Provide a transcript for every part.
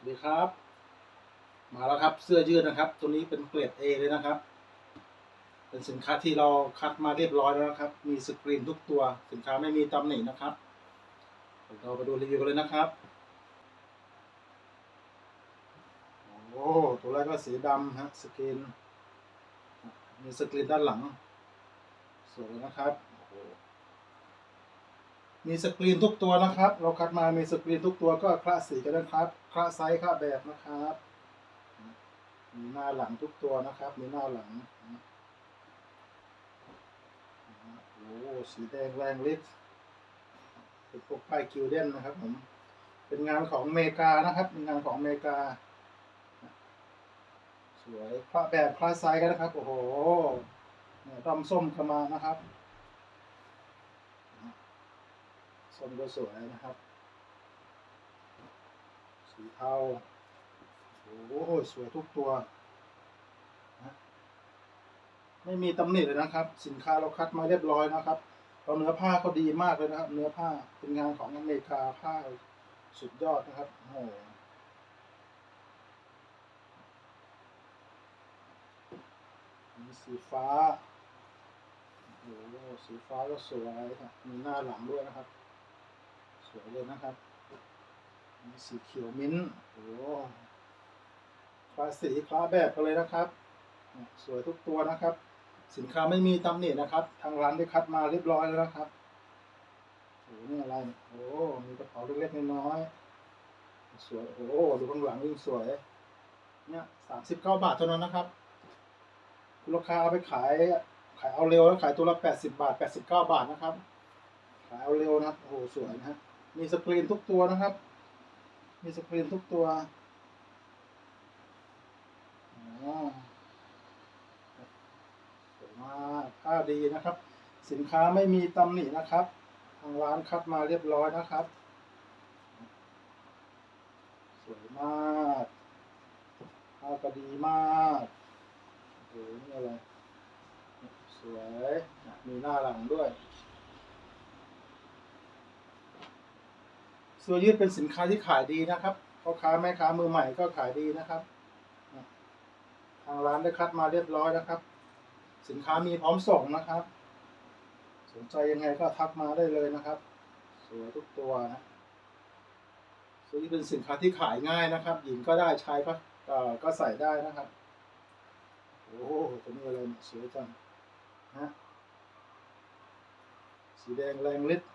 สวัสดีครับ มาแล้วครับเสื้อยืดนะครับ ตัวนี้เป็นเกรด A เลยนะครับ เป็นสินค้าที่เราคัดมาเรียบร้อยแล้วนะครับ มีสกรีนทุกตัวสินค้าไม่มีตำหนินะครับเราไปดูรีวิวกันเลยนะครับโอ้ตัวแรกก็สีดำฮะสกรีนมีสกรีนด้านหลังสวยนะครับโอ้ มีสกรีนทุกตัวนะครับ เราคัดมามีสกรีนทุกตัวก็คละสีกันนะครับคละไซส์คละแบบนะครับ มีหน้าหลังทุกตัวนะครับ มีหน้าหลังโอ้โหสีแดงแรงฤทธิ์เป็นพวกป้ายกิลเด้นนะครับผมเป็นงานของอเมริกานะครับ เป็นงานของอเมริกา สวยคละแบบคละไซส์กันนะครับ โอ้โหเนี่ยต้อมส้มขมานะครับ ส้มก็สวยนะครับ สีเทาโอ้โหสวยทุกตัวนะไม่มีตำหนิเลยนะครับ สินค้าเราคัดมาเรียบร้อยนะครับเราเนื้อผ้าเขาดีมากเลยนะครับ เนื้อผ้าเป็นงานของอเมริกาผ้าสุดยอดนะครับโอ้โหมีสีฟ้าโอ้โหสีฟ้าก็สวยครับมีหน้าหลังด้วยนะครับ วยเลยนะครับมีสีเขียวมิ้นท์โอ้คลาสสีคลาแบบกันเลยนะครับ สวยทุกตัวนะครับ สินค้าไม่มีตำหนินะครับ ทางร้านได้คัดมาเรียบร้อยแล้วนะครับโอ้โหนี่อะไรโอ้โหมีกระเป๋าเล็กๆน้อยๆสวยโอ้โหดูข้างหลังยิ่งสวยเนี่ยสามสิบเก้าบาทเท่านั้นนะครับคุณลูกค้าเอาไปขายขายเอาเร็วแล้วขายตัวละแปดสิบาทแปดสิบเก้าบาทนะครับ ขายเอาเร็วนะโอ้โหสวยนะฮะ มีสกรีนทุกตัวนะครับ มีสกรีนทุกตัวสวยมากผ้าดีนะครับ สินค้าไม่มีตำหนินะครับ ทางร้านคัดมาเรียบร้อยนะครับ สวยมากผ้าก็ดีมากโอ้โหนี่อะไร สวย มีหน้าหลังด้วย สื้อยืดเป็นสินค้าที่ขายดีนะครับพ่อค้าแม่ค้ามือใหม่ก็ขายดีนะครับ ทางร้านได้คัดมาเรียบร้อยนะครับ สินค้ามีพร้อมส่งนะครับ สนใจยังไงก็ทักมาได้เลยนะครับ สวยทุกตัวนะเสื้อยืดเป็นสินค้าที่ขายง่ายนะครับ หญิงก็ได้ชายก็ก็ใส่ได้นะครับโอ้โหตัวนี้อะไรเนี่ยสวยจังฮะสีแดงแรงฤทธิ์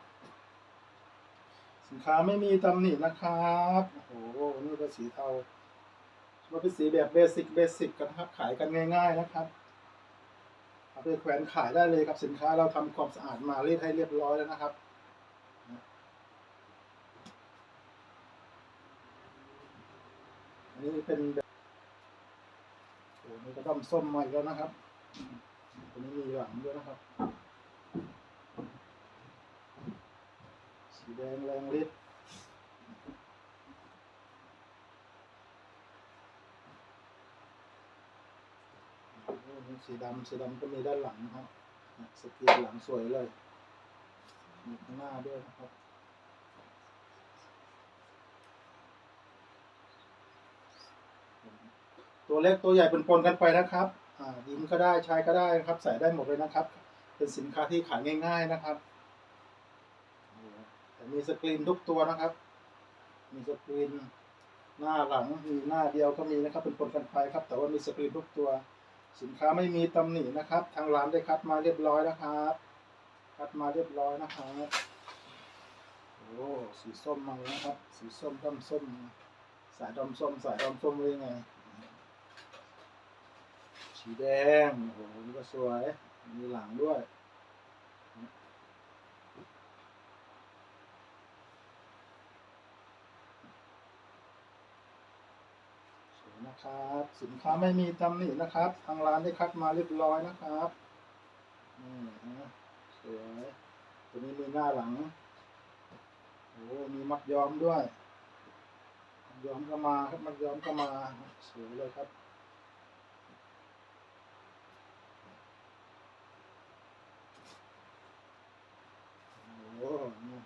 สินค้าไม่มีตำหนินะครับโอ้โหนี่ก็สีเทามันเป็นสีแบบเบสิกเบสิกกันนะครับ ขายกันง่าย ๆนะครับเอาไปแขวนขายได้เลยครับสินค้าเราทำความสะอาดมาเรียดให้เรียบร้อยแล้วนะครับอันนี้เป็นแบบโอ้นี่ก็ต้องส้มมาอีกแล้วนะครับตัวนี้มีหลังด้วยนะครับ สีแดงแรงฤทธิ์สีดำสีดำก็มีด้านหลังนะครับสกีหลังสวยเลยมีข้างหน้าด้วยนะครับตัวเล็กตัวใหญ่เป็นปนกันไปนะครับหญิงก็ได้ชายก็ได้นะครับ ใส่ได้หมดเลยนะครับ เป็นสินค้าที่ขายง่าย ๆนะครับ แต่มีสกรีนทุกตัวนะครับ มีสกรีนหน้าหลังมีหน้าเดียวก็มีนะครับเป็นผลกันไปครับ แต่ว่ามีสกรีนทุกตัว สินค้าไม่มีตำหนินะครับ ทางร้านได้คัดมาเรียบร้อยนะครับ คัดมาเรียบร้อยนะครับโอ้สีส้มมาแล้วครับ สีส้มดำส้ม สายดำส้ม สายดำส้มเลยไงสีแดงโอ้โหนี่ก็สวยมีหลังด้วย สวย นะครับ สินค้าไม่มีตำหนินะครับ ทางร้านได้คัดมาเรียบร้อยนะครับนี่นะสวยตัวนี้มีหน้าหลังโอ้มีมัดย้อมด้วยมัดย้อมก็มาครับมัดย้อมก็มาสวยเลยครับโอ้นี่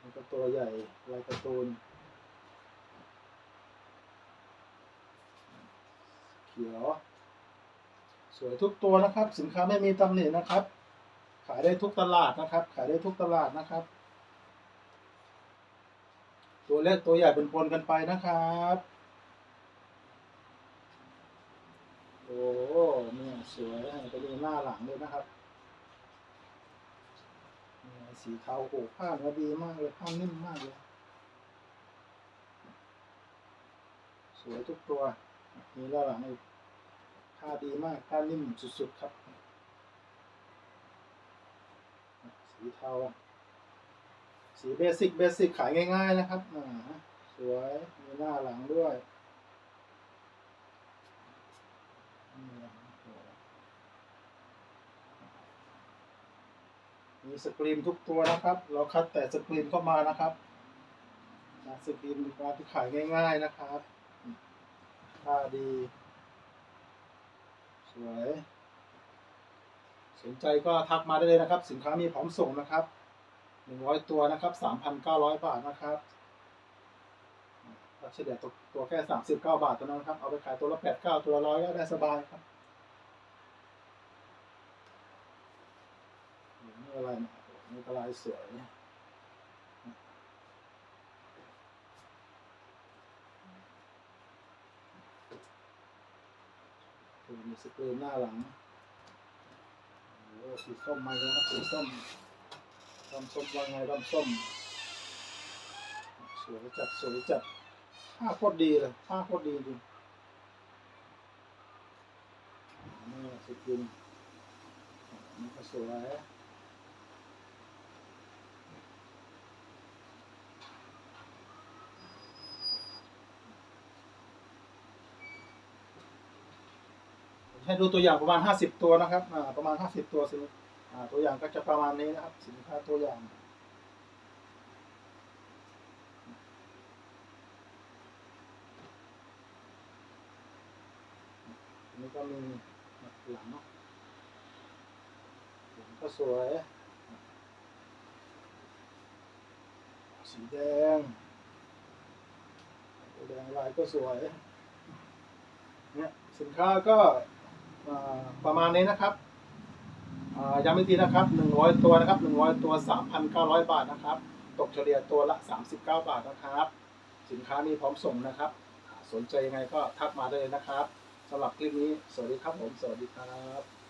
นี่ก็ตัวใหญ่ลายการ์ตูน เขียว สวยทุกตัวนะครับ สินค้าไม่มีตำหนินะครับ ขายได้ทุกตลาดนะครับ ขายได้ทุกตลาดนะครับ ตัวเล็กตัวใหญ่เป็นปนกันไปนะครับโอ้เนี่ยสวยไปดูหน้าหลังเลยนะครับเนี่ยสีเทาโอ้ผ้าเนื้อดีมากเลยผ้านิ่มมากเลย สวยทุกตัว มีด้าหลังอีกผ้าดีมากผ้านิ่มสุดๆครับสีเทาสีเบสิกเบสิกขายง่ายๆนะครับอ่าสวยมีหน้าหลังด้วยมีสกรีนทุกตัวนะครับ เราคัดแต่สกรีนเข้ามานะครับสกรีนมาที่ขายง่าย ๆนะครับ ผ้าดี สวย สนใจก็ทักมาได้เลยนะครับ สินค้ามีพร้อมส่งนะครับหนึ่งร้อยตัวนะครับสามพันเก้าร้อยบาทนะครับเฉลี่ยตัวตัวแค่สามสิบเก้าบาทเท่านั้นครับ เอาไปขายตัวละแปดเก้าตัวละร้อยก็ได้สบายครับนี่อะไรเนี่ยโอ้โหนี่กระลายสวยคือ มีสกรีนหน้าหลังโอ้โหสีส้มมาแล้วครับสีส้มดำส้มว่าไงดำส้ม สวยจัดสวยจัดผ้าโคตรดีเลยผ้าโคตรดีจริงนี่สกินนี่ก็สวย ให้ดูตัวอย่างประมาณห้าสิบตัวนะครับประมาณห้าสิบตัวสิอ่าตัวอย่างก็จะประมาณนี้นะครับ สินค้าตัวอย่างนนี้ก็มีหลังเนาะหลังก็สวย สีแดงแดงลายก็สวยเนี่ยสินค้าก็ ประมาณนี้นะครับย้ำอีกทีนะครับ 100 ตัวนะครับ 100 ตัว 3,900 บาทนะครับ ตกเฉลี่ยตัวละ 39 บาทนะครับ สินค้ามีพร้อมส่งนะครับ สนใจยังไงก็ทักมาได้เลยนะครับสำหรับคลิปนี้ สวัสดีครับผม สวัสดีครับ